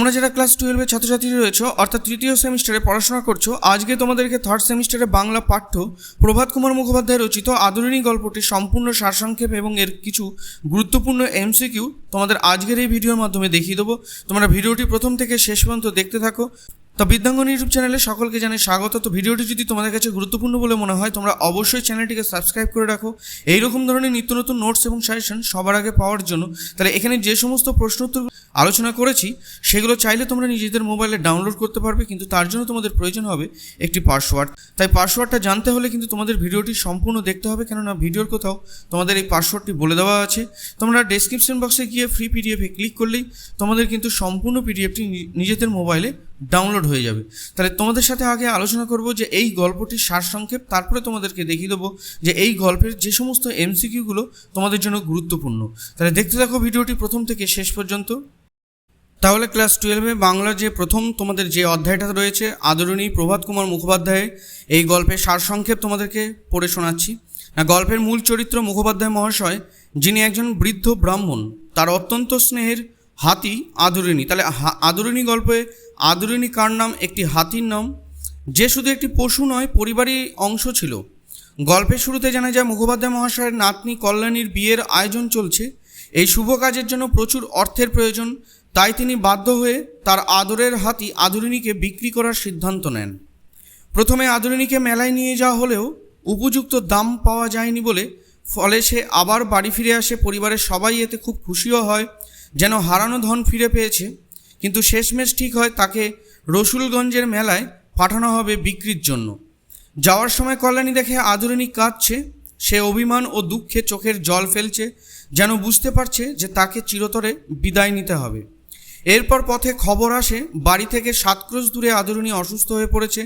তোমরা যারা ক্লাস টুয়েলভের ছাত্রছাত্রী রয়েছো, অর্থাৎ তৃতীয় সেমিস্টারে পড়াশোনা করছ, আজকে তোমাদেরকে থার্ড সেমিস্টারে বাংলা পাঠ্য প্রভাত কুমার মুখোপাধ্যায় রচিত আদরিণী গল্পটি সম্পূর্ণ সারসংক্ষেপ এবং এর কিছু গুরুত্বপূর্ণ এমসিকিউ তোমাদের আজকের এই ভিডিওর মাধ্যমে দেখিয়ে দেবো। তোমরা ভিডিওটি প্রথম থেকে শেষ পর্যন্ত দেখতে থাকো। তো বিদ্যাঙ্গন ইউটিউব চ্যানেলে সকলকে জানাই স্বাগত। তো ভিডিওটি যদি তোমাদের কাছে গুরুত্বপূর্ণ বলে মনে হয়, তোমরা অবশ্যই চ্যানেলটিকে সাবস্ক্রাইব করে রাখো। এইরকম ধরনের নিত্য নতুন নোটস এবং সাজেশন সবার আগে পাওয়ার জন্য, তাহলে এখানে যে সমস্ত প্রশ্ন উত্তর আলোচনা করেছি, সেগুলো চাইলে তোমরা নিজেদের মোবাইলে ডাউনলোড করতে পারবে, কিন্তু তার জন্য তোমাদের প্রয়োজন হবে একটি পাসওয়ার্ড। তাই পাসওয়ার্ডটা জানতে হলে কিন্তু তোমাদের ভিডিওটি সম্পূর্ণ দেখতে হবে, কেননা ভিডিওর কোথাও তোমাদের এই পাসওয়ার্ডটি বলে দেওয়া আছে। তোমরা ডেসক্রিপশন বক্সে গিয়ে ফ্রি পিডিএফে ক্লিক করলেই তোমাদের কিন্তু সম্পূর্ণ পিডিএফটি নিজেদের মোবাইলে ডাউনলোড হয়ে যাবে। তাহলে তোমাদের সাথে আগে আলোচনা করব যে এই গল্পটির সারসংক্ষেপ, তারপরে তোমাদেরকে দেখিয়ে দেবো যে এই গল্পের যে সমস্ত এমসিকিউগুলো তোমাদের জন্য গুরুত্বপূর্ণ। তাহলে দেখতে থাকো ভিডিওটি প্রথম থেকে শেষ পর্যন্ত। তাহলে ক্লাস টুয়েলভে বাংলা যে প্রথম তোমাদের যে অধ্যায়টা রয়েছে, আদরণী প্রভাত কুমার মুখোপাধ্যায়, এই গল্পের সারসংক্ষেপ তোমাদেরকে পড়ে শোনাচ্ছি। না, গল্পের মূল চরিত্র মুখোপাধ্যায় মহাশয়, যিনি একজন বৃদ্ধ ব্রাহ্মণ, তার অত্যন্ত স্নেহের হাতি আদরিণী তাহলে আদরিণী গল্পে আদরিণী কার নাম? একটি হাতির নাম। যে শুধু একটি পশু নয়, পরিবারই অংশ ছিল। গল্পের শুরুতে জানা যায়, মুখোপাধ্যায় মহাশয়ের নাতনি কল্যাণীর বিয়ের আয়োজন চলছে। এই শুভ কাজের জন্য প্রচুর অর্থের প্রয়োজন। তাই তিনি বাধ্য হয়ে তার আদরের হাতি আদরিণীকে বিক্রি করার সিদ্ধান্ত নেন। প্রথমে আদরিণীকে মেলায় নিয়ে যাওয়া হলেও উপযুক্ত দাম পাওয়া যায়নি বলে, ফলে সে আবার বাড়ি ফিরে আসে। পরিবারের সবাই এতে খুব খুশিও হয়। যেন হারানো ধন ফিরে পেয়েছে, কিন্তু শেষমেশ ঠিক হয় তাকে রসুলগঞ্জের মেলায় পাঠানো হবে বিক্রির জন্য। যাওয়ার সময় কল্যাণী দেখে আদরিণী কাঁদছে, সে অভিমান ও দুঃখে চোখের জল ফেলছে, যেন বুঝতে পারছে যে তাকে চিরতরে বিদায় নিতে হবে। এরপর পথে খবর আসে, বাড়ি থেকে সাতক্রোশ দূরে আদরিণী অসুস্থ হয়ে পড়েছে,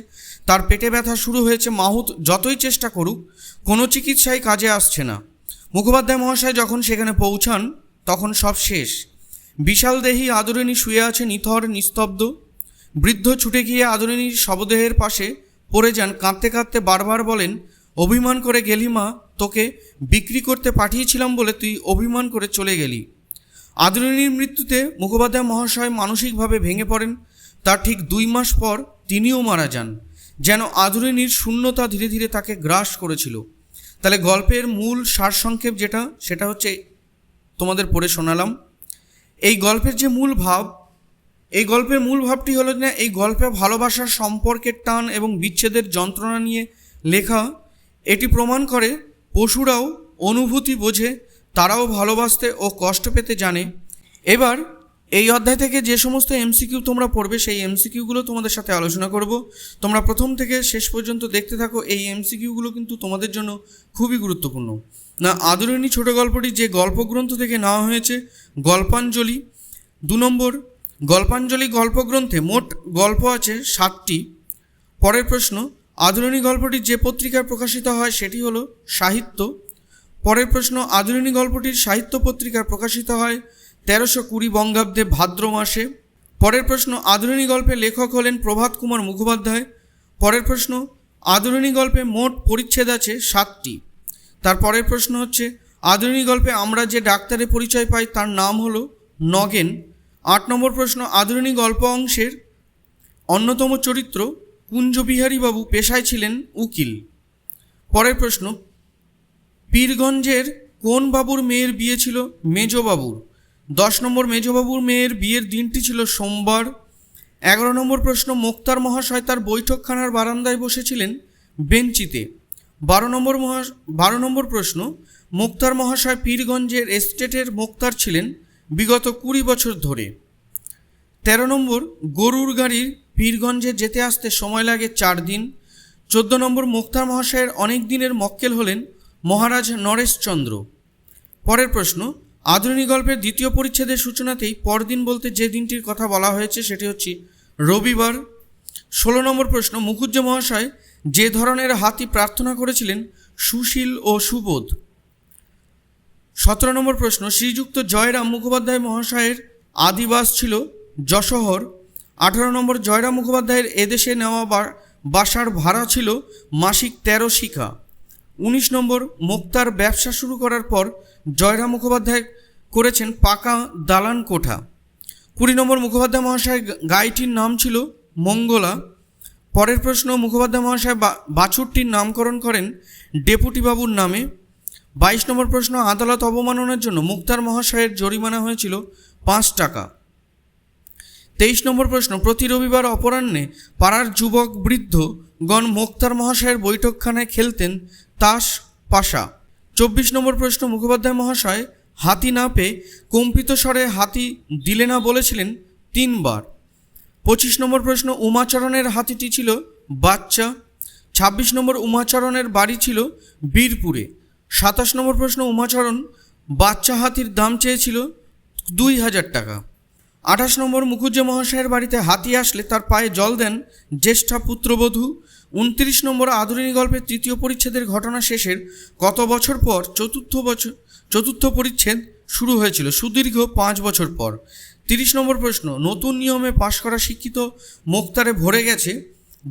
তার পেটে ব্যথা শুরু হয়েছে, মাহুত যতই চেষ্টা করুক, কোনো চিকিৎসাই কাজে আসছে না। মুখোপাধ্যায় মহাশয় যখন সেখানে পৌঁছান, তখন সব শেষ। বিশাল দেহী আদরিণী শুয়ে আছে নিথর নিস্তব্ধ। বৃদ্ধ ছুটে গিয়ে আদরিণীর শবদেহের পাশে পড়ে যান, কাঁদতে কাঁদতে বারবার বলেন, অভিমান করে গেলি মা, তোকে বিক্রি করতে পাঠিয়েছিলাম বলে তুই অভিমান করে চলে গেলি। আদরিণীর মৃত্যুতে মুখোপাধ্যায় মহাশয় মানসিকভাবে ভেঙে পড়েন। তার ঠিক দুই মাস পর তিনিও মারা যান, যেন আদরিণীর শূন্যতা ধীরে ধীরে তাকে গ্রাস করেছিল। তাহলে গল্পের মূল সারসংক্ষেপ যেটা, সেটা হচ্ছে তোমাদের পড়ে শোনালাম। এই গল্পের যে মূল ভাব, এই গল্পের মূল ভাবটি হলো না এই গল্পে ভালোবাসার সম্পর্কের টান এবং বিচ্ছেদের যন্ত্রণা নিয়ে লেখা, এটি প্রমাণ করে পশুরাও অনুভূতি বোঝে, তারাও ভালোবাসতে ও কষ্ট পেতে জানে। এবার এই অধ্যায় থেকে যে সমস্ত এমসিকিউ তোমরা পড়বে, সেই এমসিকিউগুলো তোমাদের সাথে আলোচনা করব। তোমরা প্রথম থেকে শেষ পর্যন্ত দেখতে থাকো, এই এমসিকিউগুলো কিন্তু তোমাদের জন্য খুবই গুরুত্বপূর্ণ। না আদরিণী ছোট গল্পটি যে গল্পগ্রন্থ থেকে নেওয়া হয়েছে, গল্পাঞ্জলি দু নম্বর, গল্পাঞ্জলি গল্পগ্রন্থে মোট গল্প আছে সাতটি। পরের প্রশ্ন আদরিণী গল্পটি যে পত্রিকায় প্রকাশিত হয় সেটি হলো সাহিত্য। পরের প্রশ্ন আদরিণী গল্পটির সাহিত্য পত্রিকায় প্রকাশিত হয় তেরোশো কুড়ি বঙ্গাব্দে ভাদ্র মাসে, পরের প্রশ্ন আদরিণী গল্পে লেখক হলেন প্রভাত কুমার মুখোপাধ্যায়, পরের প্রশ্ন আদরিণী গল্পে মোট পরিচ্ছেদ আছে সাতটি, তার পরের প্রশ্ন হচ্ছে আদরিণী গল্পে আমরা যে ডাক্তারের পরিচয় পাই তার নাম হলো নগেন, আট নম্বর প্রশ্ন আদরিণী গল্প অংশের অন্যতম চরিত্র কুঞ্জবিহারীবাবু পেশায় ছিলেন উকিল, পরের প্রশ্ন, পীরগঞ্জের কোন বাবুর মেয়ের বিয়ে ছিল মেজবাবুর? দশ নম্বর মেজবাবুর মেয়ের বিয়ের দিনটি ছিল সোমবার। এগারো নম্বর প্রশ্ন, মোক্তার মহাশয় তার বৈঠকখানার বারান্দায় বসেছিলেন বেঞ্চিতে। বারো নম্বর মহা, বারো নম্বর প্রশ্ন, মোক্তার মহাশয় পীরগঞ্জের এস্টেটের মোক্তার ছিলেন বিগত কুড়ি বছর ধরে। তেরো নম্বর, গরুর গাড়ির পীরগঞ্জে যেতে আসতে সময় লাগে চার দিন। চোদ্দ নম্বর, মুক্তার মহাশয়ের অনেক দিনের মক্কেল হলেন মহারাজ নরেশচন্দ্র। পরের প্রশ্ন আধুনিক গল্পের দ্বিতীয় পরিচ্ছেদের সূচনাতেই পরদিন বলতে যে দিনটির কথা বলা হয়েছে সেটি হচ্ছে রবিবার। ষোলো নম্বর প্রশ্ন মুখুজ্জ মহাশয় যে ধরনের হাতি প্রার্থনা করেছিলেন সুশীল ও সুবোধ? সতেরো নম্বর প্রশ্ন, শ্রীযুক্ত জয়রাম মুখোপাধ্যায় মহাশয়ের আদিবাস ছিল যশোহর। আঠারো নম্বর, জয়রাম মুখোপাধ্যায়ের এদেশে নেওয়া বাসার ভাড়া ছিল মাসিক তেরো শিখা। উনিশ নম্বর মুক্তার ব্যবসা শুরু করার পর জয়রাম মুখোপাধ্যায় করেছেন পাকা দালান কোঠা। কুড়ি নম্বর মুখোপাধ্যায় মহাশয় গাইটির নাম ছিল মঙ্গলা। পরের প্রশ্ন, মুখোপাধ্যায় মহাশয় বাছুরটির নামকরণ করেন ডেপুটি বাবুর নামে। বাইশ নম্বর প্রশ্ন, আদালত অবমাননার জন্য মুক্তার মহাশয়ের জরিমানা হয়েছিল পাঁচ টাকা। তেইশ নম্বর প্রশ্ন, প্রতি রবিবার অপরাহ্নে পাড়ার যুবক বৃদ্ধ গণ মোক্তার মহাশয়ের বৈঠকখানায় খেলতেন তাস পাশা। চব্বিশ নম্বর প্রশ্ন মুখোপাধ্যায় মহাশয়, হাতি না পেয়ে কম্পিত স্বরে হাতি দিলে না বলেছিলেন তিনবার। পঁচিশ নম্বর প্রশ্ন, উমাচরণের হাতিটি ছিল বাচ্চা। ছাব্বিশ নম্বর, উমাচরণের বাড়ি ছিল বীরপুরে। সাতাশ নম্বর প্রশ্ন, উমাচরণ বাচ্চা হাতির দাম চেয়েছিল দুই হাজার টাকা। আঠাশ নম্বর মুখুজ্জে মহাশয়ের বাড়িতে হাতি আসলে তার পায়ে জল দেন জ্যেষ্ঠা পুত্রবধূ উনত্রিশ নম্বর আধুনিক গল্পের তৃতীয় পরিচ্ছেদের ঘটনা শেষের কত বছর পর চতুর্থ বছর, চতুর্থ পরিচ্ছেদ শুরু হয়েছিল? সুদীর্ঘ পাঁচ বছর পর। তিরিশ নম্বর প্রশ্ন, নতুন নিয়মে পাশ করা শিক্ষিত মোক্তারে ভরে গেছে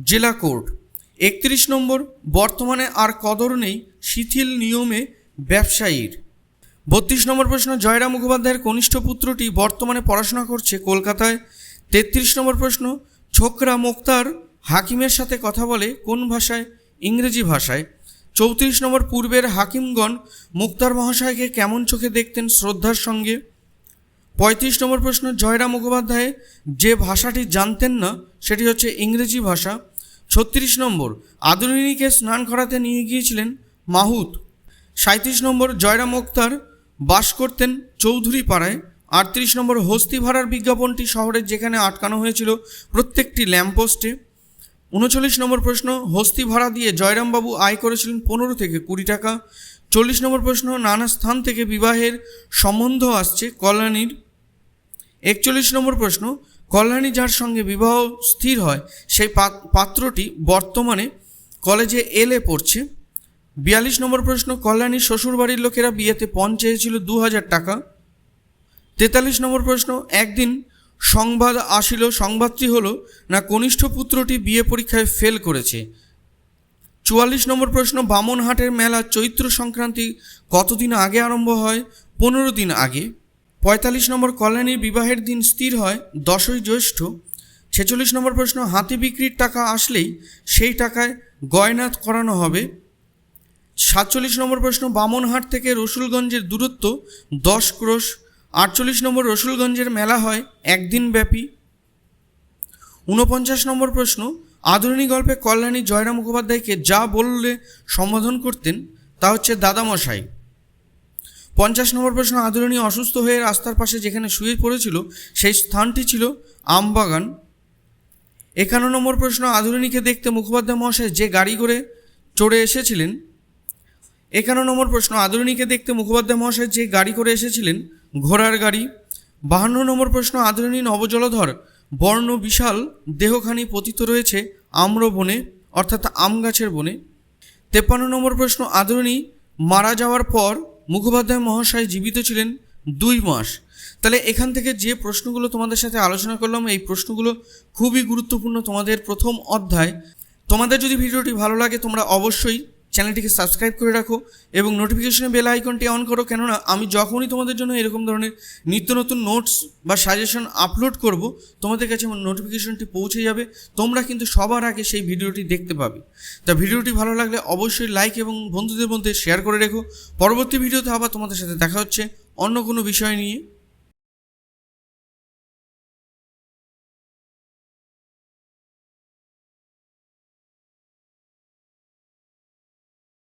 জেলা কোর্ট। একত্রিশ নম্বর, বর্তমানে আর কদর নেই শিথিল নিয়মে ব্যবসায়ীর। বত্রিশ নম্বর প্রশ্ন, জয়রাম মুখোপাধ্যায়ের কনিষ্ঠ পুত্রটি বর্তমানে পড়াশোনা করছে কলকাতায়। তেত্রিশ নম্বর প্রশ্ন, ছোকরা মোক্তার হাকিমের সাথে কথা বলে কোন ভাষায়? ইংরেজি ভাষায়। চৌত্রিশ নম্বর পূর্বের হাকিমগণ মুক্তার মহাশয়কে কেমন চোখে দেখতেন শ্রদ্ধার সঙ্গে? পঁয়ত্রিশ নম্বর প্রশ্ন, জয়রাম মুখোপাধ্যায় যে ভাষাটি জানতেন না, সেটি হচ্ছে ইংরেজি ভাষা। ছত্রিশ নম্বর আদরিণীকে স্নান করাতে নিয়ে গিয়েছিলেন মাহুত। সাঁত্রিশ নম্বর, জয়রাম মুক্তার বাস করতেন চৌধুরী পাড়ায় আটত্রিশ নম্বর হস্তি ভাড়ার বিজ্ঞাপনটি শহরের যেখানে আটকানো হয়েছিল প্রত্যেকটি ল্যাম্পপোস্টে। উনচল্লিশ নম্বর প্রশ্ন, হস্তি ভাড়া দিয়ে জয়রামবাবু আয় করেছিলেন পনেরো থেকে কুড়ি টাকা। চল্লিশ নম্বর প্রশ্ন, নানা স্থান থেকে বিবাহের সম্বন্ধ আসছে কল্যাণীর। একচল্লিশ নম্বর প্রশ্ন, কল্যাণী যার সঙ্গে বিবাহ স্থির হয়, সেই পাত- পাত্রটি বর্তমানে কলেজে এলে পড়ছে। বিয়াল্লিশ নম্বর প্রশ্ন কল্যাণীর শ্বশুরবাড়ির লোকেরা বিয়েতে পণ চেয়েছিল দু হাজার টাকা। তেতাল্লিশ নম্বর প্রশ্ন, একদিন সংবাদ আসিল, সংবাদটি হলো, না কনিষ্ঠ পুত্রটি বিয়ে পরীক্ষায় ফেল করেছে। চুয়াল্লিশ নম্বর প্রশ্ন, বামনহাটের মেলা চৈত্র সংক্রান্তি কতদিন আগে আরম্ভ হয়? পনেরো দিন আগে। পঁয়তাল্লিশ নম্বর কল্যাণীর বিবাহের দিন স্থির হয়, দশই জ্যৈষ্ঠ। ছেচল্লিশ নম্বর প্রশ্ন, হাতি বিক্রির টাকা আসলেই সেই টাকায় গয়না করানো হবে? সাতচল্লিশ নম্বর প্রশ্ন, বামনহাট থেকে রসুলগঞ্জের দূরত্ব দশ ক্রোশ আটচল্লিশ নম্বর রসুলগঞ্জের মেলা হয় একদিন ব্যাপী ঊনপঞ্চাশ নম্বর প্রশ্ন, আধুনিক গল্পে কল্যাণী জয়রাম মুখোপাধ্যায়কে যা বললে সম্বোধন করতেন তা হচ্ছে দাদামশাই। পঞ্চাশ নম্বর প্রশ্ন আদরণী অসুস্থ হয়ে রাস্তার পাশে যেখানে শুয়ে পড়েছিল সেই স্থানটি ছিল আমবাগান। একান্ন নম্বর প্রশ্ন আদরণীকে দেখতে মুখোপাধ্যায় মহাশয় যে গাড়ি করে চড়ে এসেছিলেন? একান্ন নম্বর প্রশ্ন আদরণীকে দেখতে মুখোপাধ্যায় মহাশয় যে গাড়ি করে এসেছিলেন ঘোড়ার গাড়ি। বাহান্ন নম্বর প্রশ্ন আদরণী নবজলধর, বর্ণ বিশাল, দেহখানি পতিত রয়েছে, আম্র বনে, অর্থাৎ আম গাছের বনে। তেপ্পান্ন নম্বর প্রশ্ন, আদরণী, মারা যাওয়ার পর মুখোপাধ্যায় মহাশয় জীবিত ছিলেন দুই মাস। তাহলে এখান থেকে যে প্রশ্নগুলো তোমাদের সাথে আলোচনা করলাম, এই প্রশ্নগুলো খুবই গুরুত্বপূর্ণ তোমাদের প্রথম অধ্যায়। তোমাদের যদি ভিডিওটি ভালো লাগে, তোমরা অবশ্যই চ্যানেলটিকে সাবস্ক্রাইব করে রাখো এবং নোটিফিকেশনে বেল আইকনটি অন করো। কেননা আমি যখনই তোমাদের জন্য এরকম ধরনের নিত্য নতুন নোটস বা সাজেশন আপলোড করব, তোমাদের কাছে আমার নোটিফিকেশনটি পৌঁছে যাবে। তোমরা কিন্তু সবার আগে সেই ভিডিওটি দেখতে পাবে। তা ভিডিওটি ভালো লাগলে অবশ্যই লাইক এবং বন্ধুদের মধ্যে শেয়ার করে রেখো। পরবর্তী ভিডিওতে আবার তোমাদের সাথে দেখা হচ্ছে অন্য কোনো বিষয় নিয়ে।